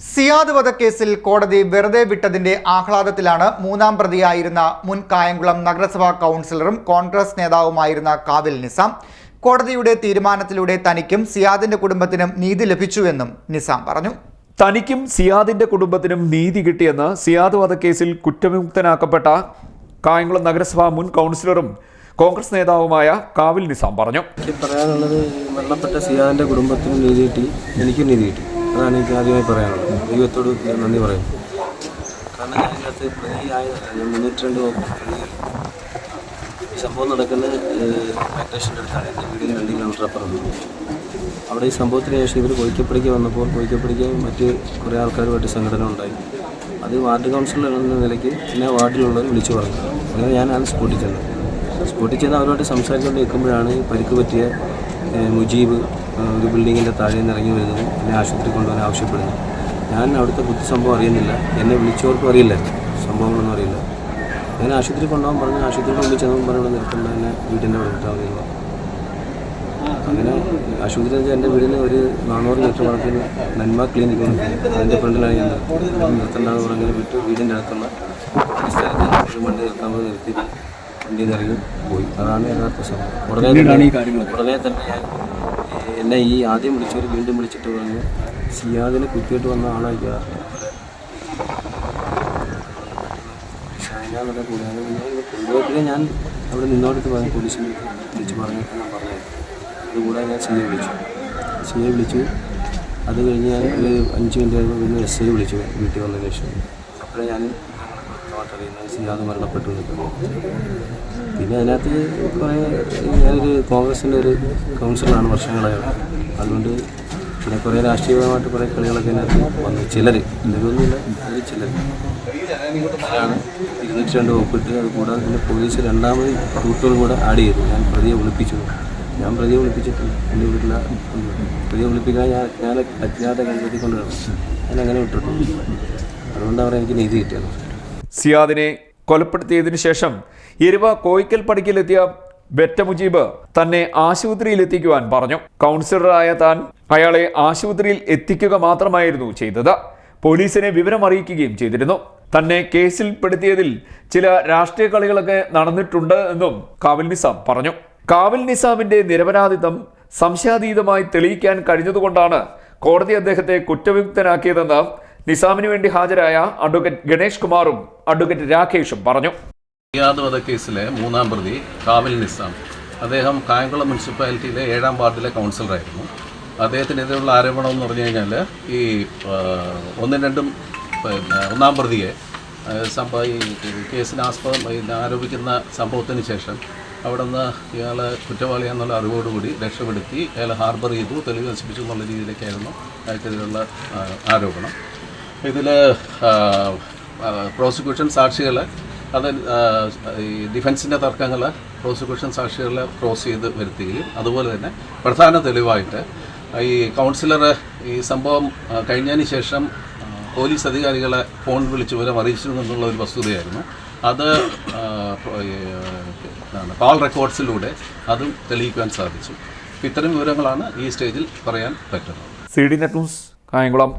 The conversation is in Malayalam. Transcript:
സിയാദ് വധക്കേസിൽ കോടതി വെറുതെ വിട്ടതിന്റെ ആഹ്ലാദത്തിലാണ് മൂന്നാം പ്രതിയായിരുന്ന മുൻ കായംകുളം നഗരസഭാ കൗൺസിലറും കോൺഗ്രസ് നേതാവുമായിരുന്ന കാവിൽ നിസാം. കോടതിയുടെ തീരുമാനത്തിലൂടെ തനിക്കും സിയാദിന്റെ കുടുംബത്തിനും നീതി ലഭിച്ചുവെന്നും നിസാം പറഞ്ഞു. തനിക്കും സിയാദിന്റെ കുടുംബത്തിനും നീതി കിട്ടിയെന്ന് സിയാദ് വധക്കേസിൽ കുറ്റവിമുക്തനാക്കപ്പെട്ട കായംകുളം നഗരസഭാ മുൻ കൗൺസിലറും കോൺഗ്രസ് നേതാവുമായ കാവിൽ നിസാം പറഞ്ഞു. എനിക്ക് പറയാനുള്ളത് മരണപ്പെട്ട സിയാദിന്റെ കുടുംബത്തിനും നീതി കിട്ടി എനിക്കും നീതി കിട്ടി. അതാണ് എനിക്ക് ആദ്യമായി പറയാനുള്ളത്. ദൈവത്തോട് നന്ദി പറയും. കാരണം ഞാൻ പ്രതി പ്രതിയായതല്ല ഞാൻ മുന്നൂറ്റി രണ്ട് സംഭവം നടക്കുന്നത് ഫാക്ടേഷന്റെ അടുത്താണ്. എന്റെ വീടിന് രണ്ട് കിലോമീറ്റർ അപ്പുറം അവിടെ ഈ സംഭവത്തിന് ശേഷം ഇവർ കൊയ്ക്കപ്പടിക്ക് വന്നപ്പോൾ കൊയ്ക്കപ്പടിക്ക് മറ്റ് കുറേ ആൾക്കാരുമായിട്ട് സംഘടന ഉണ്ടായി. അത് വാർഡ് കൗൺസിലർ എന്ന നിലയ്ക്ക് എന്നെ വാർഡിലുള്ളവർ വിളിച്ചു പറഞ്ഞു. അങ്ങനെ ഞാനാണ് സ്പോട്ടിൽ ചെന്നത് സ്പോട്ടിൽ ചെന്ന് അവരുമായിട്ട് സംസാരിച്ചുകൊണ്ട് നിൽക്കുമ്പോഴാണ് പരിക്ക് പറ്റിയ മുജീബ് ഒരു ബിൽഡിങ്ങിന്റെ താഴെ നിന്ന് ഇറങ്ങി വരുന്നത് എന്നെ ആശുപത്രി കൊണ്ടുപോകാൻ ആവശ്യപ്പെടുന്നു. ഞാൻ അവിടുത്തെ ബുദ്ധി സംഭവം അറിയുന്നില്ല. എന്നെ വിളിച്ചവർക്കും അറിയില്ല. സംഭവങ്ങളൊന്നും അറിയില്ല. ഞാൻ ആശുപത്രി കൊണ്ടുപോകാൻ പറഞ്ഞു. ആശുപത്രിയുടെ മുമ്പിൽ ചെന്നപ്പോൾ പറഞ്ഞു നിർത്തേണ്ട എന്നെ വീടിന്റെ അവിടെ പറഞ്ഞു അങ്ങനെ ആശുപത്രി വെച്ചാൽ എന്റെ വീടിന് ഒരു നാനൂറ് മീറ്റർ വളർത്തിന് നന്മ ക്ലിനിക് ഉണ്ട് അതിന്റെ ഫ്രണ്ടിലാണ് ഞാൻ നിർത്തേണ്ടതെന്ന് പറഞ്ഞാൽ വിട്ട്. വീടിന്റെ അടുത്തുള്ള ഒരു സ്ഥലത്ത് വണ്ടി നിർത്താൻ പോയി നിർത്തി. വണ്ടിയിൽ നിന്ന് ഇറങ്ങി പോയി. അതാണ് യഥാർത്ഥ സംഭവം. ഉടനെ തന്നെ ഉടനെ തന്നെ ഞാൻ എന്നെ ഈ ആദ്യം വിളിച്ചവർ വീണ്ടും വിളിച്ചിട്ട് പറഞ്ഞു സിയാദിനെ കുത്തിയിട്ട് വന്ന ആളായി കൂടാതെ ഞാൻ അവിടെ നിന്നോടത്ത് പറഞ്ഞു പോലീസിനെ വിളിച്ച് പറഞ്ഞിട്ട് ഞാൻ പറഞ്ഞു അതുകൂടാതെ ഞാൻ സിയെ വിളിച്ചു. സിയെ വിളിച്ചു. അത് കഴിഞ്ഞ് ഞാൻ ഒരു അഞ്ച് മിനിറ്റ് കഴിയുമ്പോൾ പിന്നെ എസ് ഐ വിളിച്ചു വീട്ടിൽ വന്നതിന് ശേഷം. അപ്പോഴേ ഞാൻ സിയാദ് മരണപ്പെട്ടു പിന്നെ അതിനകത്ത് കുറേ ഞാനൊരു കോൺഗ്രസിന്റെ ഒരു കൗൺസിലറാണ് വർഷങ്ങളായത് അതുകൊണ്ട് പിന്നെ കുറേ രാഷ്ട്രീയപരമായിട്ട് കുറേ കളികളൊക്കെ അതിനകത്ത് വന്നു. ചിലർ എല്ലാവരൊന്നുമില്ല അതിൽ ചിലർ ആണ് ഇരുന്നൂറ്റി രണ്ട് ഒപ്പിട്ട് അത് കൂടാതെ പിന്നെ പോലീസ് രണ്ടാമത് റൂട്ടുകൾ കൂടെ ആഡ് ചെയ്തു. ഞാൻ പ്രതിയെ വിളിപ്പിച്ചു. ഞാൻ പ്രതിയെ വിളിപ്പിച്ചിട്ടില്ല. എന്റെ വീട്ടില പ്രതിയെ വിളിപ്പിക്കാൻ ഞാൻ ഞാൻ അജ്ഞാത കണ്ടെത്തിക്കൊണ്ടിരുന്നു ഞാൻ അങ്ങനെ വിട്ടിട്ടുണ്ട്. അതുകൊണ്ടാണ് എനിക്ക് നീതി കിട്ടിയത്. സിയാദിനെ കൊലപ്പെടുത്തിയതിനു ശേഷം എരുവ കോയിക്കൽ പടിക്കലെത്തിയ ബെറ്റ മുജീബ് തന്നെ ആശുപത്രിയിൽ എത്തിക്കുവാൻ പറഞ്ഞു. കൗൺസിലറായ താൻ അയാളെ ആശുപത്രിയിൽ എത്തിക്കുക മാത്രമായിരുന്നു ചെയ്തത്. പോലീസിനെ വിവരം അറിയിക്കുകയും ചെയ്തിരുന്നു. തന്നെ കേസിൽ പെടുത്തിയതിൽ ചില രാഷ്ട്രീയ കളികളൊക്കെ നടന്നിട്ടുണ്ട് എന്നും കാവിൽ നിസാം പറഞ്ഞു. കാവിൽ നിസാമിന്റെ നിരപരാധിത്വം സംശയാതീതമായി തെളിയിക്കാൻ കഴിഞ്ഞതുകൊണ്ടാണ് കോടതി അദ്ദേഹത്തെ കുറ്റവിമുക്തനാക്കിയതെന്ന് നിസാമിന് വേണ്ടി ഹാജരായ അഡ്വക്കേറ്റ് ഗണേഷ് കുമാറും അഡ്വക്കേറ്റ് രാകേഷും പറഞ്ഞു. വധക്കേസിലെ മൂന്നാം പ്രതി കാവിൽ നിസാം. അദ്ദേഹം കായംകുളം മുനിസിപ്പാലിറ്റിയിലെ ഏഴാം വാർഡിലെ കൗൺസിലറായിരുന്നു. അദ്ദേഹത്തിനെതിരെയുള്ള ആരോപണം എന്ന് പറഞ്ഞു കഴിഞ്ഞാൽ ഈ ഒന്നും രണ്ടും ഒന്നാം പ്രതിയെ സംഭവം ഈ കേസിന് ആസ്പദം ആരോപിക്കുന്ന സംഭവത്തിന് ശേഷം അവിടെ നിന്ന് ഇയാൾ കുറ്റവാളിയാന്നുള്ള അറിവോടുകൂടി രക്ഷപ്പെടുത്തി അയാൾ ഹാർബർ ചെയ്തു തെളിവ് നശിപ്പിച്ചു എന്നുള്ള രീതിയിലേക്കായിരുന്നു അയാൾക്കെതിരെയുള്ള ആരോപണം. ഇതിൽ പ്രോസിക്യൂഷൻ സാക്ഷികൾ അത് ഈ ഡിഫൻസിന്റെ തർക്കങ്ങൾ പ്രോസിക്യൂഷൻ സാക്ഷികളെ ക്രോസ് ചെയ്ത് വരുത്തുകയും അതുപോലെ തന്നെ പ്രധാന തെളിവായിട്ട് ഈ കൗൺസിലർ ഈ സംഭവം കഴിഞ്ഞതിന് ശേഷം പോലീസ് അധികാരികളെ ഫോൺ വിളിച്ച് വരെ അറിയിച്ചിരുന്നു എന്നുള്ള ഒരു വസ്തുതയായിരുന്നു. അത് കോൾ റെക്കോർഡ്സിലൂടെ അതും തെളിയിക്കാൻ സാധിച്ചു. ഇത്തരം വിവരങ്ങളാണ് ഈ സ്റ്റേജിൽ പറയാൻ പറ്റുന്നത്. C D net news Kayamkulam.